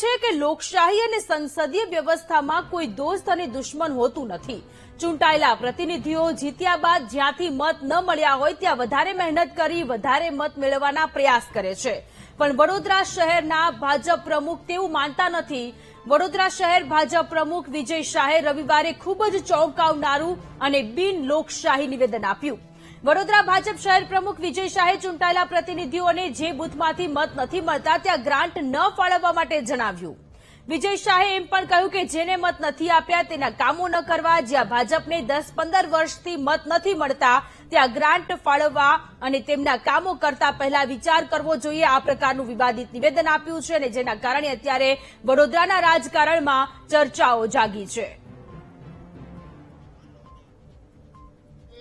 છે કે લોકશાહી અને સંસદીય વ્યવસ્થામાં કોઈ દોસ્ત અને દુશ્મન હોતું નથી. ચૂંટાયેલા પ્રતિનિધિઓ જીત્યા બાદ જ્યાંથી મત ન મળ્યા હોય ત્યાં વધારે મહેનત કરી વધારે મત મેળવવાના પ્રયાસ કરે છે. પણ વડોદરા શહેરના ભાજપ પ્રમુખ તેવું માનતા નથી. વડોદરા શહેર ભાજપ પ્રમુખ વિજય શાહે રવિવારે ખૂબ જ ચોંકાવનારું અને બિન લોકશાહી નિવેદન આપ્યું. વડોદરા ભાજપ શહેર પ્રમુખ વિજય શાહે ચૂંટાયેલા પ્રતિનિધિઓને જે બૂથમાંથી મત નથી મળતા ત્યાં ગ્રાન્ટ ન ફાળવવા માટે જણાવ્યું. વિજય શાહે એમ પણ કહ્યું કે જેને મત નથી આપ્યા તેના કામો ન કરવા, જ્યાં ભાજપને દસ પંદર વર્ષથી મત નથી મળતા, ત્યાં ગ્રાન્ટ ફાળવવા અને તેમના કામો કરતા પહેલા વિચાર કરવો જોઈએ. આ પ્રકારનું વિવાદિત નિવેદન આપ્યું છે અને જેના કારણે અત્યારે વડોદરાના રાજકારણમાં ચર્ચાઓ જાગી છે.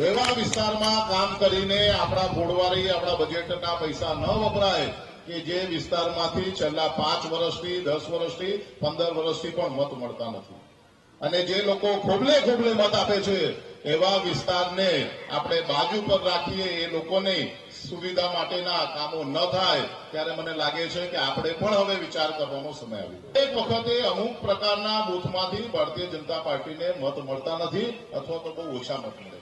એવા વિસ્તારમાં કામ કરીને આપણા ફોડવારી આપણા બજેટના પૈસા ન વપરાય કે જે વિસ્તારમાંથી છેલ્લા પાંચ વર્ષથી, દસ વર્ષથી, પંદર વર્ષથી પણ મત મળતા નથી. અને જે લોકો ખોબલે ખોબલે મત આપે છે, એવા વિસ્તારને આપણે બાજુ પર રાખીએ, એ લોકોને સુવિધા માટેના કામો ન થાય, ત્યારે મને લાગે છે કે આપણે પણ હવે વિચાર કરવાનો સમય આવી ગયો. એક વખતે અમુક પ્રકારના બૂથમાંથી ભારતીય જનતા પાર્ટીને મત મળતા નથી, અથવા તો બહુ ઓછા મત મળે.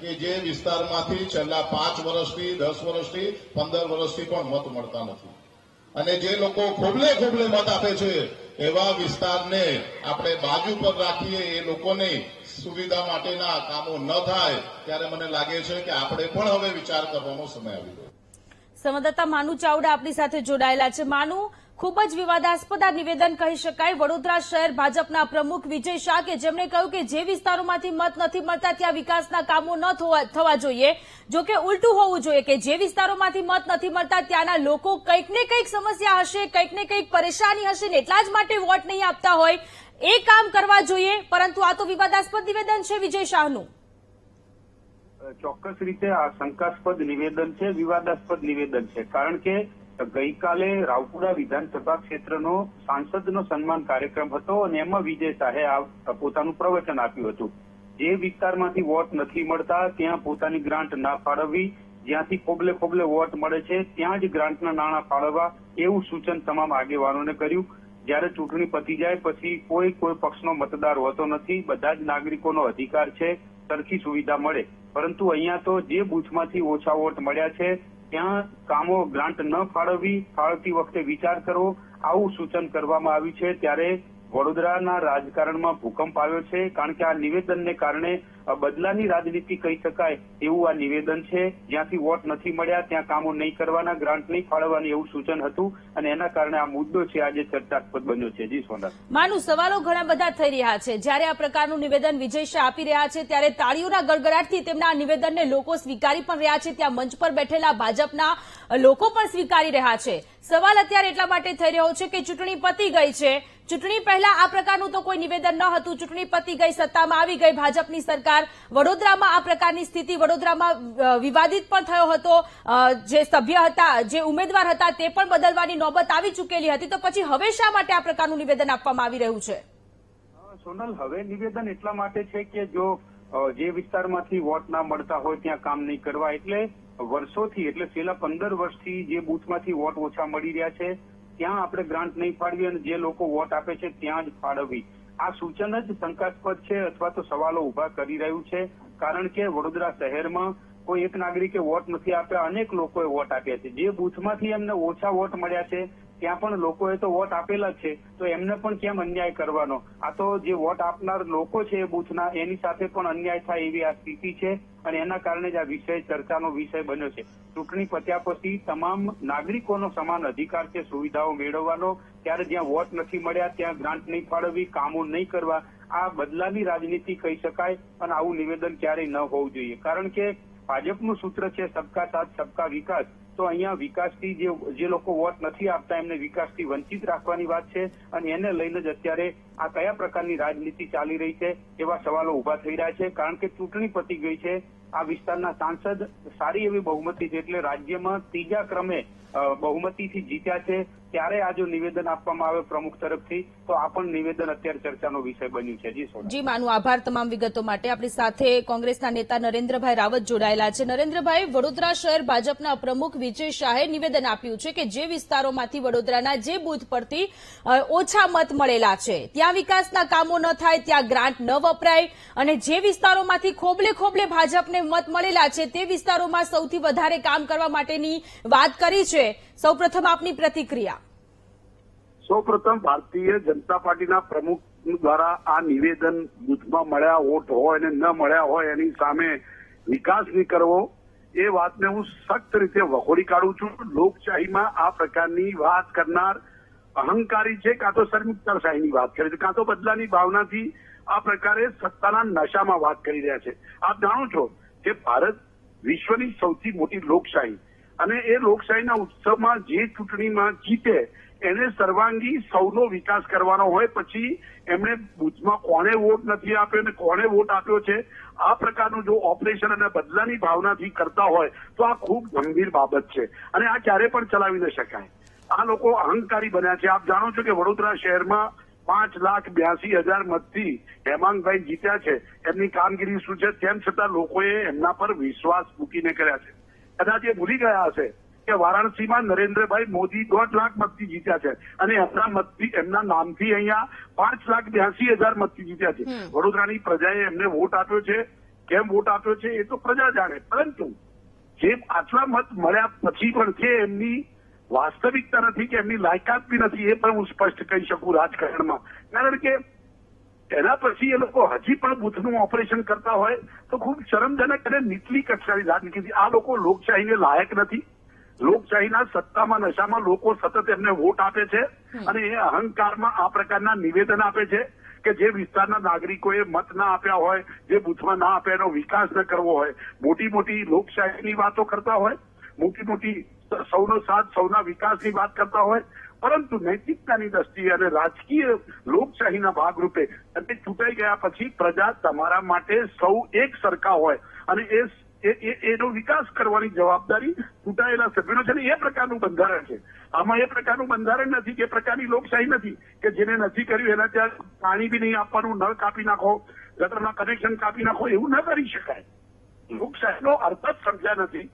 કે જે વિસ્તારમાંથી છેલ્લા પાંચ વર્ષથી, દસ વર્ષથી, પંદર વર્ષથી પણ મત મળતા નથી. અને જે લોકો ખોબલે ખોબલે મત આપે છે, એવા વિસ્તારને આપણે બાજુ પર રાખીએ, એ લોકોને સુવિધા માટેના કામો ન થાય, ત્યારે મને લાગે છે કે આપણે પણ હવે વિચાર કરવાનો સમય આવી ગયો. સંવાદદાતા માનુ ચાવડા આપણી સાથે જોડાયેલા છે. માનુ ખૂબ જ વિવાદાસ્પદ નિવેદન કહી શકાય. વડોદરા શહેર ભાજપના પ્રમુખ વિજય શાહ કે જેમણે કહ્યું કે જે વિસ્તારોમાંથી મત નથી મળતા ત્યાં વિકાસના કામો ન થવા થવા જોઈએ. જો કે ઉલટું હોવું જોઈએ કે જે વિસ્તારોમાંથી મત નથી મળતા ત્યાંના લોકો કંઈક ને કંઈક સમસ્યા હશે, કંઈક ને કંઈક પરેશાની હશે ને એટલા જ માટે વોટ નહીં આપતા હોય. એ કામ કરવા જોઈએ, પરંતુ આ તો વિવાદાસ્પદ નિવેદન છે વિજય શાહનું. ચોક્કસ રીતે આ શંકાસ્પદ નિવેદન છે, વિવાદાસ્પદ નિવેદન છે. કારણ કે ગઈકાલે રાવપુરા વિધાનસભા ક્ષેત્રનો સાંસદનો સન્માન કાર્યક્રમ હતો અને એમાં વિજય શાહે આ પોતાનું પ્રવચન આપ્યું હતું. જે વિસ્તારમાંથી વોટ નથી મળતા, ત્યાં પોતાની ગ્રાન્ટ ના ફાળવવી, જ્યાંથી ખોબલે ખોબલે વોટ મળે છે, ત્યાં જ ગ્રાન્ટના નાણાં ફાળવવા એવું સૂચન તમામ આગેવાનોને કર્યું. જ્યારે ચૂંટણી પતી જાય પછી કોઈ કોઈ પક્ષનો મતદાર હોતો નથી, બધા જ નાગરિકોનો અધિકાર છે, સરખી સુવિધા મળે. પરંતુ અહીંયા તો જે બુથમાંથી ઓછા વોટ મળ્યા છે ત્યાં કામો ગ્રાન્ટ ન ફાળવવી, ફાળવતી વખતે વિચાર કરવો, આવું સૂચન કરવામાં આવ્યું છે. ત્યારે વડોદરાના રાજકારણમાં ભૂકંપ આવ્યો છે, કારણ કે આ નિવેદનને કારણે બદલાની રાજનીતિ કહી શકાય એવું આ નિવેદન છે. જ્યાંથી વોટ નથી મળ્યા, ત્યાં કામો નહીં કરવાના, ગ્રાન્ટ નહીં ફાળવવાની એવું સૂચન હતું અને એના કારણે આ મુદ્દો છે, આજે ચર્ચાસ્પદ બન્યો છે. જી સોના માનું, સવાલો ઘણા બધા થઈ રહ્યા છે. જ્યારે આ પ્રકારનું નિવેદન વિજય શાહ આપી રહ્યા છે, ત્યારે તાળીઓના ગડગડાટથી તેમના આ નિવેદનને લોકો સ્વીકારી પણ રહ્યા છે. ત્યાં મંચ પર બેઠેલા ભાજપના લોકો પણ સ્વીકારી રહ્યા છે. સવાલ અત્યારે એટલા માટે થઈ રહ્યો છે કે ચૂંટણી પતી ગઈ છે. ચૂંટણી પહેલા આ પ્રકારનું તો કોઈ નિવેદન ન હતું. ચૂંટણી પતી ગઈ, સત્તામાં આવી ગઈ. ભાજપની સરકાર વડોદરામાં આ પ્રકારની સ્થિતિ વડોદરામાં વિવાદિત પણ થયો હતો. જે સભ્ય હતા, જે ઉમેદવાર હતા, તે પણ બદલવાની નોબત આવી ચૂકેલી હતી. તો પછી હવે શા માટે આ પ્રકારનું નિવેદન આપવામાં આવી રહ્યું છે? સોનલ, હવે નિવેદન એટલા માટે છે કે જો જે વિસ્તારમાંથી વોટ ના મળતા હોય ત્યાં કામ નહીં કરવા. એટલે વર્ષોથી, એટલે છેલ્લા પંદર વર્ષથી જે બૂથમાંથી વોટ ઓછા મળી રહ્યા છે ત્યાં આપણે ગ્રાન્ટ નહીં ફાળવી અને જે લોકો વોટ આપે છે ત્યાં જ ફાળવવી. આ સૂચન જ શંકાસ્પદ છે અથવા તો સવાલો ઊભા કરી રહ્યું છે. કારણ કે વડોદરા શહેરમાં કોઈ એક નાગરિકે વોટ નથી આપ્યા, અનેક લોકોએ વોટ આપ્યા છે. જે બૂથમાંથી એમને ઓછા વોટ મળ્યા છે ત્યાં પણ લોકોએ તો વોટ આપેલા છે. તો એમને પણ કેમ અન્યાય કરવાનો? આ તો જે વોટ આપનાર લોકો છે એ બૂથના, એની સાથે પણ અન્યાય થાય એવી આ સ્થિતિ છે અને એના કારણે જ આ વિષય, ચર્ચાનો વિષય બન્યો છે. ચૂંટણી પત્યા પછી તમામ નાગરિકોનો સમાન અધિકાર છે, સુવિધાઓ મેળવવાનો. ત્યારે જ્યાં વોટ નથી મળ્યા, ત્યાં ગ્રાન્ટ નહીં ફાળવવી, કામો નહીં કરવા. આ બદલાની રાજનીતિ કહી શકાય અને આવું નિવેદન ક્યારેય ન હોવું જોઈએ. કારણ કે ભાજપનું સૂત્ર છે, સબકા સાથ, સબકા વિકાસ. તો અહીંયા વિકાસથી જે જે લોકો વોટ નથી આપતા, એમને વિકાસથી વંચિત રાખવાની વાત છે અને એને લઈને જ અત્યારે આ કયા પ્રકારની રાજનીતિ ચાલી રહી છે એવા સવાલો ઊભા થઈ રહ્યા છે. કારણ કે ચૂંટણી પતી ગઈ છે. આ વિસ્તારના સાંસદ સારી એવી બહુમતી છે એટલે રાજ્યમાં ત્રીજા ક્રમે બહુમતીથી જીત્યા છે. ત્યારે આ જો નિવેદન આપવામાં આવે પ્રમુખ તરફથી, તો આ પણ નિવેદન અત્યારે ચર્ચાનો વિષય બન્યું છે. જી જી, માનું આભાર તમામ વિગતો માટે. આપણી સાથે કોંગ્રેસના નેતા નરેન્દ્રભાઈ રાવત જોડાયેલા છે. નરેન્દ્રભાઈ, વડોદરા શહેર ભાજપના પ્રમુખ વિજય શાહે નિવેદન આપ્યું છે કે જે વિસ્તારોમાંથી વડોદરાના જે બૂથ પરથી ઓછા મત મળેલા છે, ત્યાં વિકાસના કામો ન થાય, ત્યાં ગ્રાન્ટ ન વપરાય અને જે વિસ્તારોમાંથી ખોબલે ખોબલે ભાજપને મત મળેલા છે, તે વિસ્તારોમાં સૌથી વધારે કામ કરવા માટેની વાત કરી છે. સૌપ્રથમ આપની પ્રતિક્રિયા. સૌપ્રથમ ભારતીય જનતા પાર્ટીના પ્રમુખ દ્વારા આ નિવેદન બુથમાં મળ્યા વોટ હોય અને ન મળ્યા હોય એની સામે વિકાસ નહીં કરવો, એ વાતને હું સખ્ત રીતે વખોડી કાઢું છું. લોકશાહીમાં આ પ્રકારની વાત કરનાર અહંકારી છે, કાં તો શર્મિકતાશાહીની વાત કરે છે, કાં તો બદલાની ભાવનાથી આ પ્રકારે સત્તાના નશામાં વાત કરી રહ્યા છે. આપ જાણો છો કે ભારત વિશ્વની સૌથી મોટી લોકશાહી અને એ લોકશાહીના ઉત્સવમાં જે ચૂંટણીમાં જીતે, એને સર્વાંગી સૌનો વિકાસ કરવાનો હોય, પછી એમણે બુથમાં કોણે વોટ નથી આપ્યો અને કોણે વોટ આપ્યો છે, આ પ્રકારનું જો ઓપરેશન અને બદલાની ભાવનાથી કરતા હોય, તો આ ખૂબ ગંભીર બાબત છે. અને આ ક્યારે પણ ચલાવી ન શકાય. આ લોકો અહંકારી બન્યા છે. આપ જાણો છો કે વડોદરા શહેરમાં પાંચ લાખ બ્યાસી હજાર મતથી હેમાંગભાઈ જીત્યા છે. એમની કામગીરી શું છે? તેમ છતાં લોકોએ એમના પર વિશ્વાસ મૂકીને કર્યા છે. કદાચ એ ભૂલી ગયા હશે કે વારાણસીમાં નરેન્દ્રભાઈ મોદી દોઢ લાખ મતથી જીત્યા છે અને એમના મતથી એમના નામથી અહીંયા પાંચ લાખ બ્યાસી હજાર મતથી જીત્યા છે. વડોદરાની પ્રજાએ એમને વોટ આપ્યો છે. કેમ વોટ આપ્યો છે એ તો પ્રજા જાણે. પરંતુ જે આટલા મત મળ્યા પછી પણ છે એમની વાસ્તવિકતા નથી કે એમની લાયકાત બી નથી એ પણ હું સ્પષ્ટ કહી શકું રાજકારણમાં. કારણ કે એના પછી એ લોકો હજી પણ બુથનું ઓપરેશન કરતા હોય તો ખૂબ શરમજનક અને નીચલી કક્ષાની રાજનીતિ આ લોકો લોકશાહીને લાયક નથી. લોકશાહીના સત્તામાં નશામાં લોકો સતત એમને વોટ આપે છે અને એ અહંકારમાં આ પ્રકારના નિવેદન આપે છે કે જે વિસ્તારના નાગરિકોએ મત ના આપ્યા હોય જે બુથમાં ના આપ્યા એનો વિકાસ ન કરવો હોય. મોટી મોટી લોકશાહીની વાતો કરતા હોય મોટી મોટી સૌનો સાથ સૌના વિકાસની વાત કરતા હોય પરંતુ નૈતિકતાની દ્રષ્ટિએ અને રાજકીય લોકશાહીના ભાગરૂપે અને ચૂંટાઈ ગયા પછી પ્રજા તમારા માટે સૌ એક સરખા હોય અને એ એનો વિકાસ કરવાની જવાબદારી ચૂંટાયેલા સભ્યોનો છે એ પ્રકારનું બંધારણ છે. આમાં એ પ્રકારનું બંધારણ નથી કે પ્રકારની લોકશાહી નથી કે જેને નથી કર્યું એના ત્યાં પાણી બી નહીં આપવાનું, નળ કાપી નાખો, ગટરના કનેક્શન કાપી નાખો, એવું ન કરી શકાય. લોકશાહીનો અર્થ જ સમજ્યા નથી.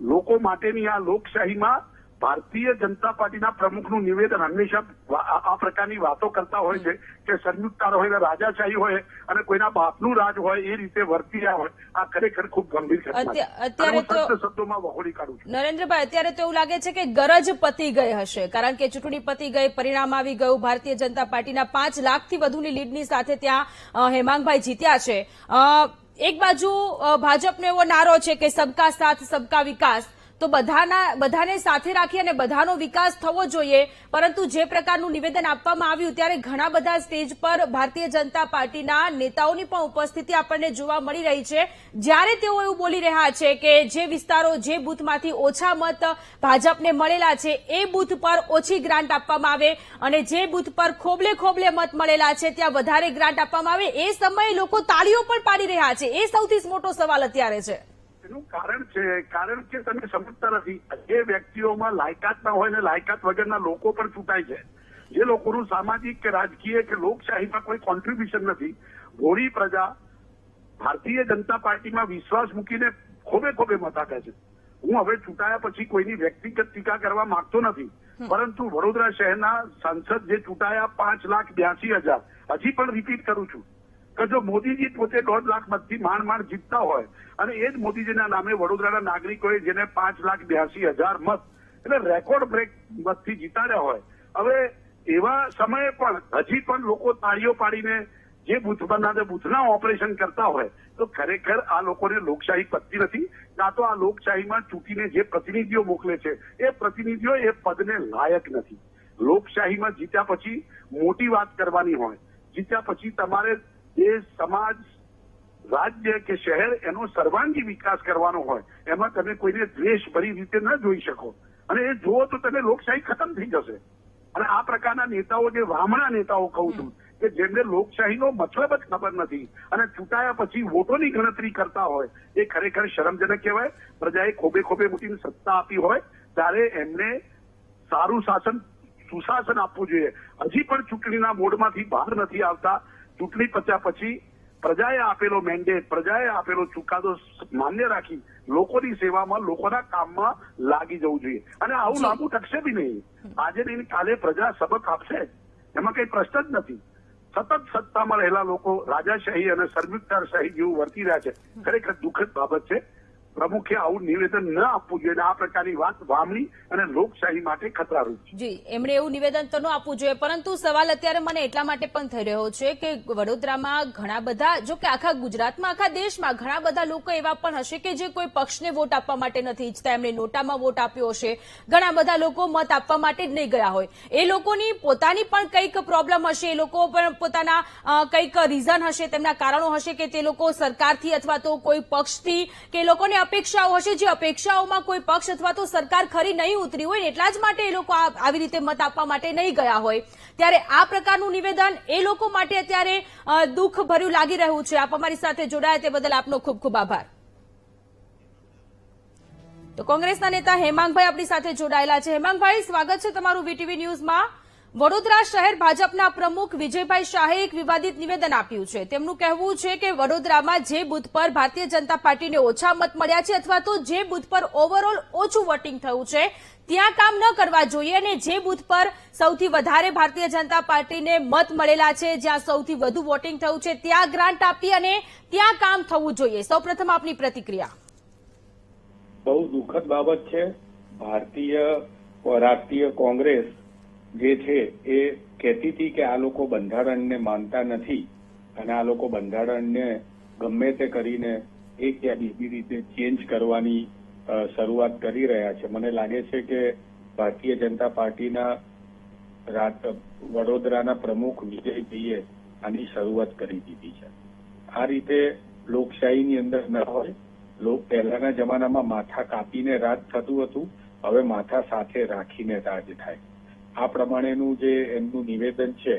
લોકો માટેની આ લોકશાહીમાં ભારતીય જનતા પાર્ટીના પ્રમુખનું નિવેદન હંમેશા આ પ્રકારની વાતો કરતા હોય છે કે સંયુક્તાર હોય રાજાશાહી હોય અને કોઈના બાપનું રાજ હોય એ રીતે વર્તી રહ્યા હોય આ ખરેખર ખૂબ ગંભીર છે. અત્યારે તો- શબ્દોમાં વહોળી કાઢું છું. નરેન્દ્રભાઈ અત્યારે તો એવું લાગે છે કે ગરજ પતી ગઈ હશે કારણ કે ચૂંટણી પતી ગઈ પરિણામ આવી ગયું ભારતીય જનતા પાર્ટીના પાંચ લાખથી વધુની લીડની સાથે ત્યાં હેમાંગભાઈ જીત્યા છે. એક બાજુ ભાજપનો એવો નારો છે કે સબકા સાથ સબકા વિકાસ તો બધાના, બધાને સાથે રાખી અને બધાનો વિકાસ થવો જોઈએ. પરંતુ જે પ્રકારનું નિવેદન આપવામાં આવ્યું ત્યારે ઘણા બધા સ્ટેજ પર ભારતીય જનતા પાર્ટીના નેતાઓની પણ ઉપસ્થિતિ આપણને જોવા મળી રહી છે. જ્યારે તેઓ એવું બોલી રહ્યા છે કે જે વિસ્તારો, જે બૂથમાંથી ઓછા મત ભાજપને મળેલા છે, એ બૂથ પર ઓછી ગ્રાન્ટ આપવામાં આવે અને જે બૂથ પર ખોબલે ખોબલે મત મળેલા છે, ત્યાં વધારે ગ્રાન્ટ આપવામાં આવે, એ સમયે લોકો તાળીઓ પણ પાડી રહ્યા છે. એ સૌથી મોટો સવાલ અત્યારે છે. એનું કારણ છે કારણ કે તમે સમજતા નથી. જે વ્યક્તિઓમાં લાયકાત ના હોય ને લાયકાત વગરના લોકો પણ ચૂંટાય છે. જે લોકોનું સામાજિક કે રાજકીય કે લોકશાહીમાં કોઈ કોન્ટ્રીબ્યુશન નથી. ભોળી પ્રજા ભારતીય જનતા પાર્ટીમાં વિશ્વાસ મૂકીને ખોબે ખોબે મત આપે છે. હું હવે ચૂંટાયા પછી કોઈની વ્યક્તિગત ટીકા કરવા માંગતો નથી. પરંતુ વડોદરા શહેરના સાંસદ જે ચૂંટાયા પાંચ લાખ બ્યાસી હજાર. હજી પણ રિપીટ કરું છું. કે જો મોદીજી પોતે દોઢ લાખ મતથી માંડ માંડ જીતતા હોય, અને એ જ મોદીજીના નામે વડોદરાના નાગરિકોએ જેને પાંચ લાખ બ્યાસી હજાર મત, એટલે રેકોર્ડ બ્રેક મતથી જીતાડ્યા હોય. હવે એવા સમયે પણ હજી પણ લોકો તાળીઓ પાડીને જે બુથ બનાવે બુથના ઓપરેશન કરતા હોય, તો ખરેખર આ લોકોને લોકશાહી પતતી નથી. કાં તો આ લોકશાહીમાં ચૂંટીને જે પ્રતિનિધિઓ મોકલે છે, એ પ્રતિનિધિઓ એ પદને લાયક નથી. લોકશાહીમાં જીત્યા પછી મોટી વાત કરવાની હોય. જીત્યા પછી તમારે દેશ સમાજ રાજ્ય કે શહેર એનો સર્વાંગી વિકાસ કરવાનો હોય. એમાં તમે કોઈને દ્વેષભરી રીતે ન જોઈ શકો. અને એ જુઓ તો તમે લોકશાહી ખતમ થઈ જશે. અને આ પ્રકારના નેતાઓ, જે વામણા નેતાઓ કહું છું, કે જેમને લોકશાહીનો મતલબ જ ખબર નથી અને ચૂંટાયા પછી વોટોની ગણતરી કરતા હોય, એ ખરેખર શરમજનક કહેવાય. પ્રજાએ ખોબે ખોબે મૂકીને સત્તા આપી હોય, ત્યારે એમને સારું શાસન, સુશાસન આપવું જોઈએ. હજી પણ ચૂંટણીના મોડમાંથી બહાર નથી આવતા. ચૂંટણી પત્યા પછી પ્રજાએ આપેલો મેન્ડેટ પ્રજાએ આપેલો ચુકાદો માન્ય રાખી લોકોની સેવામાં લોકોના કામમાં લાગી જવું જોઈએ. અને આવું. લાંબુ ટકશે બી નહીં. આજે નહીં કાલે પ્રજા સબક આપશે. એમાં કઈ પ્રશ્ન જ નથી. સતત સત્તામાં રહેલા લોકો રાજાશાહી અને સરમુખતારશાહી જેવું વર્તી રહ્યા છે. ખરેખર દુઃખદ બાબત છે. પ્રમુખે આવું નિવેદન ન આપવું જોઈએ આ પ્રકારની વાત વામણી અને લોકશાહી માટે ખતરારૂપ છે. જી, એમણે એવું નિવેદન તો ન આપવું જોઈએ, પરંતુ સવાલ અત્યારે મને એટલા માટે પણ થઈ રહ્યો છે કે વડોદરામાં ઘણા બધા, જો કે આખા ગુજરાતમાં, આખા દેશમાં ઘણા બધા લોકો એવા પણ હશે કે જે કોઈ પક્ષને વોટ આપવા માટે નથી ઈચ્છતા. એમણે નોટામાં વોટ આપ્યો હશે. ઘણા બધા લોકો મત આપવા માટે જ નહીં ગયા હોય. એ લોકોની પોતાની પણ કંઈક પ્રોબ્લેમ હશે, એ લોકો પણ પોતાના કંઈક રીઝન હશે, તેમના કારણો હશે કે તે લોકો સરકારથી અથવા તો કોઈ પક્ષથી, કે લોકોને અપેક્ષાઓ હશે. જે અપેક્ષાઓમાં કોઈ પક્ષ અથવા તો સરકાર ખરી નહીં ઉતરી હોય એટલા જ માટે એ લોકો આવી રીતે મત આપવા માટે નહીં ગયા હોય. ત્યારે આ પ્રકારનું નિવેદન એ લોકો માટે અત્યારે દુઃખ ભર્યું લાગી રહ્યું છે. આપ અમારી સાથે જોડાયા તે બદલ આપનો ખૂબ ખૂબ આભાર. તો કોંગ્રેસના નેતા હેમાંગભાઈ આપણી સાથે જોડાયેલા છે. હેમાંગભાઈ, સ્વાગત છે તમારું વીટીવી ન્યૂઝમાં. વડોદરા શહેર ભાજપના પ્રમુખ વિજયભાઈ શાહે એક વિવાદિત નિવેદન આપ્યું છે. તેમનું કહેવું છે કે વડોદરામાં જે બુથ પર ભારતીય જનતા પાર્ટીને ઓછા મત મળ્યા છે અથવા તો જે બુથ પર ઓવરઓલ ઓછું વોટિંગ થયું છે, ત્યાં કામ ન કરવા જોઈએ અને જે બુથ પર સૌથી વધારે ભારતીય જનતા પાર્ટીને મત મળેલા છે, જ્યાં સૌથી વધુ વોટિંગ થયું છે, ત્યાં ગ્રાન્ટ આપી અને ત્યાં કામ થવું જોઈએ. સૌપ્રથમ આપની પ્રતિક્રિયા. બહુ દુઃખદ બાબત છે. ભારતીય રાષ્ટ્રીય કોંગ્રેસ જે છે એ કહેતી હતી કે આ લોકો બંધારણને માનતા નથી અને આ લોકો બંધારણને ગમે તે કરીને એક યા બીજી રીતે ચેન્જ કરવાની શરૂઆત કરી રહ્યા છે. મને લાગે છે કે ભારતીય જનતા પાર્ટીના વડોદરાના પ્રમુખ વિજયભાઈએ આની શરૂઆત કરી દીધી છે. આ રીતે લોકશાહીની અંદર ન હોય, લોક પહેલાના જમાનામાં માથા કાપીને રાજ થતું હતું, હવે માથા સાથે રાખીને રાજ થાય. આ પ્રમાણેનું જે એમનું નિવેદન છે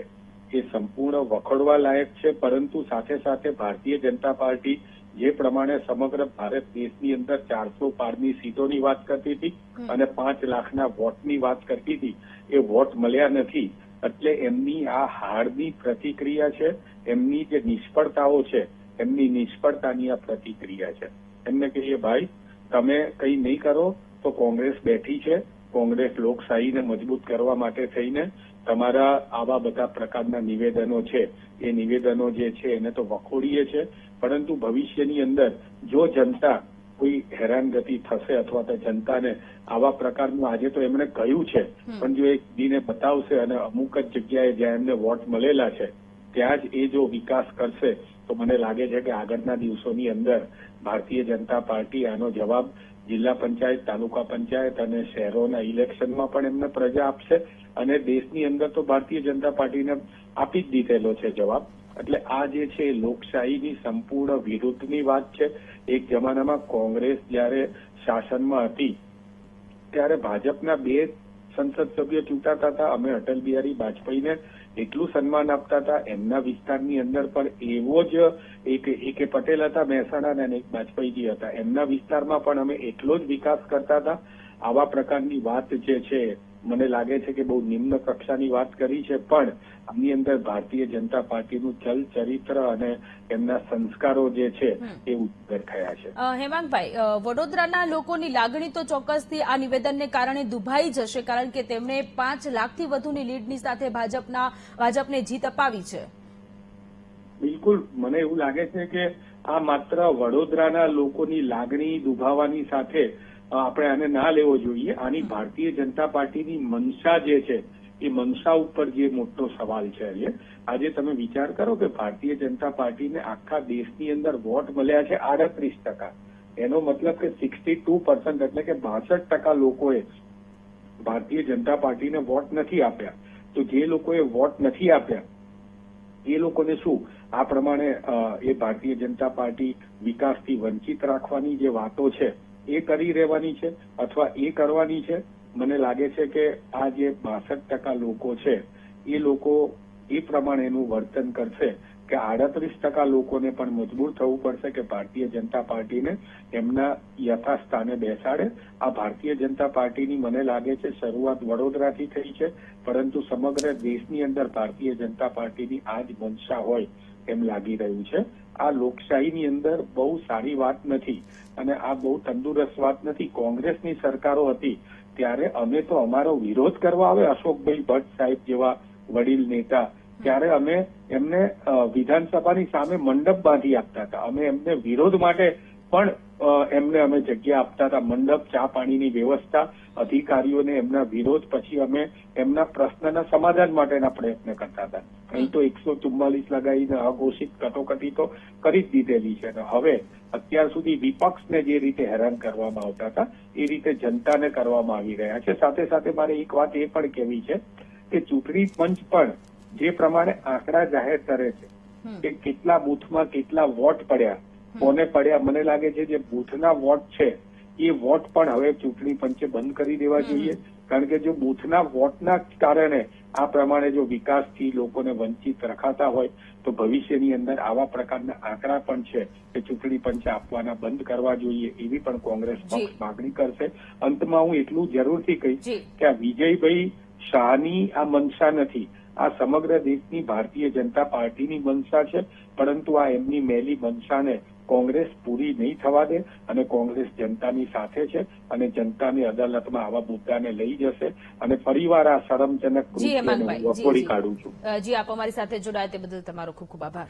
એ સંપૂર્ણ વખોડવા લાયક છે પરંતુ સાથે સાથે ભારતીય જનતા પાર્ટી જે પ્રમાણે સમગ્ર ભારત દેશની અંદર ચારસો પારની સીટોની વાત કરતી હતી અને પાંચ લાખના વોટની વાત કરતી હતી એ વોટ મળ્યા નથી. એટલે એમની આ હારની પ્રતિક્રિયા છે એમની જે નિષ્ફળતાઓ છે એમની નિષ્ફળતાની આ પ્રતિક્રિયા છે. એમને કહીએ ભાઈ તમે કંઈ નહીં કરો તો કોંગ્રેસ બેઠી છે કોંગ્રેસ લોકશાહીને મજબૂત કરવા માટે થઈને તમારા આવા બધા પ્રકારના નિવેદનો છે. એ નિવેદનો જે છે એને તો વખોડીએ છે. પરંતુ ભવિષ્યની અંદર જો જનતા કોઈ હેરાનગતિ થશે અથવા તો જનતાને આવા પ્રકારનું આજે તો એમણે કહ્યું છે પણ જો એક દીને બતાવશે અને અમુક જ જગ્યાએ જ્યાં એમને વોટ મળેલા છે ત્યાં જ એ જો વિકાસ કરશે તો મને લાગે છે કે આગળના દિવસોની અંદર ભારતીય જનતા પાર્ટી આનો જવાબ જિલ્લા પંચાયત, તાલુકા પંચાયત અને શહેરોના ઇલેક્શનમાં પણ એમને પ્રજા આપશે અને દેશની અંદર તો ભારતીય જનતા પાર્ટીને આપી જ દીધેલો છે જવાબ. એટલે આ જે છે લોકશાહીની સંપૂર્ણ વિરુદ્ધની વાત છે. એક જમાનામાં કોંગ્રેસ જ્યારે શાસનમાં હતી, ત્યારે ભાજપના બે સંસદ સભ્ય ચૂંટાતા હતા. અમે અટલ બિહારી વાજપેયીને એટલું સન્માન આપતા હતા. એમના વિસ્તારની અંદર પણ એવો જ એક એ પટેલ હતા, મહેસાણા અને એક વાજપેયીજી હતા. એમના વિસ્તારમાં પણ અમે એટલો જ વિકાસ કરતા હતા. આવા પ્રકારની વાત જે છે મને લાગે છે કે બહુ નિમ્ન કક્ષાની વાત કરી છે પણ આની અંદર ભારતીય જનતા પાર્ટીનું ચલ ચરિત્ર અને એમના સંસ્કારો જે છે એ ઉજાગર થયા છે. હેમાંગભાઈ વડોદરાના લોકોની લાગણી તો ચોક્કસથી આ નિવેદનને કારણે દુભાઈ જશે કારણ કે તેમણે પાંચ લાખથી વધુની લીડની સાથે ભાજપના ભાજપને જીત અપાવી છે. બિલકુલ મને એવું લાગે છે કે આ માત્ર વડોદરાના લોકોની લાગણી દુભાવાની સાથે આપણે આને ના લેવો જોઈએ. આની ભારતીય જનતા પાર્ટીની મનસા જે છે એ મનસા ઉપર જે મોટો સવાલ છે આજે આજે તમે વિચાર કરો કે ભારતીય જનતા પાર્ટીને આખા દેશની અંદર વોટ મળ્યા છે આડત્રીસ ટકા. એનો મતલબ કે સિક્સટી ટુ પર્સન્ટ એટલે કે બાસઠ ટકા લોકોએ ભારતીય જનતા પાર્ટીને વોટ નથી આપ્યા. તો જે લોકોએ વોટ નથી આપ્યા એ લોકોને શું? આ પ્રમાણે એ ભારતીય જનતા પાર્ટી વિકાસથી વંચિત રાખવાની જે વાતો છે એ કરી રહેવાની છે અથવા એ કરવાની છે? મને લાગે છે કે આ જે બાસઠ ટકા લોકો છે, એ લોકો એ પ્રમાણેનું વર્તન કરશે કે આડત્રીસ ટકા લોકોને પણ મજબૂર થવું પડશે કે ભારતીય જનતા પાર્ટીને એમના યથાસ્થાને બેસાડે. આ ભારતીય જનતા પાર્ટીની મને લાગે છે શરૂઆત વડોદરાથી થઈ છે, પરંતુ સમગ્ર દેશની અંદર ભારતીય જનતા પાર્ટીની આ જ મંશા હોય. એમ લાગી રહ્યું છે. આ લોકશાહીની અંદર બહુ સારી વાત નથી અને આ બહુ તંદુરસ્ત વાત નથી. કોંગ્રેસની સરકારો હતી ત્યારે અમે તો અમારો વિરોધ કરવા આવે અશોકભાઈ ભટ્ટ સાહેબ જેવા વડીલ નેતા. ત્યારે અમે એમને વિધાનસભાની સામે મંડપ બાંધી આપતા હતા. અમે એમને વિરોધ માટે પણ એમને અમે જગ્યા આપતા હતા. મંડપ, ચા પાણીની વ્યવસ્થા અધિકારીઓને એમના વિરોધ પછી અમે એમના પ્રશ્નના સમાધાન માટેના પ્રયત્ન કરતા હતા. અહીં તો એકસો ચુમ્માલીસ લગાવીને અઘોષિત કટોકટી તો કરી જ દીધેલી છે. અને હવે અત્યાર સુધી વિપક્ષને જે રીતે હેરાન કરવામાં આવતા હતા એ રીતે જનતાને કરવામાં આવી રહ્યા છે. સાથે સાથે મારે એક વાત એ પણ કહેવી છે કે ચૂંટણી પંચ પણ જે પ્રમાણે આંકડા જાહેર કરે છે કે કેટલા બૂથમાં કેટલા વોટ પડ્યા કોને પડ્યા મને લાગે છે જે બૂથના વોટ છે એ વોટ પણ હવે ચૂંટણી પંચે બંધ કરી દેવા જોઈએ. કારણ કે જો બુથના વોટના કારણે આ પ્રમાણે જો વિકાસથી લોકોને વંચિત રખાતા હોય તો ભવિષ્યની અંદર આવા પ્રકારના આંકડા પણ છે કે ચૂંટણી પંચે આપવાના બંધ કરવા જોઈએ એવી પણ કોંગ્રેસ. પક્ષ માગણી કરશે. અંતમાં હું એટલું જરૂરથી કહીશ કે આ વિજયભાઈ શાહની આ મનસા નથી. આ સમગ્ર દેશની ભારતીય જનતા પાર્ટીની મનસા છે પરંતુ આ એમની મેલી મનસાને કોંગ્રેસ પૂરી નહીં થવા દે અને કોંગ્રેસ જનતાની સાથે છે અને જનતાની અદાલતમાં આવા મુદ્દાને લઈ જશે અને ફરીવાર આ શરમજનક વખોડી કાઢું છું. જી આપ અમારી સાથે જોડાયા તે બદલ તમારો ખૂબ ખૂબ આભાર.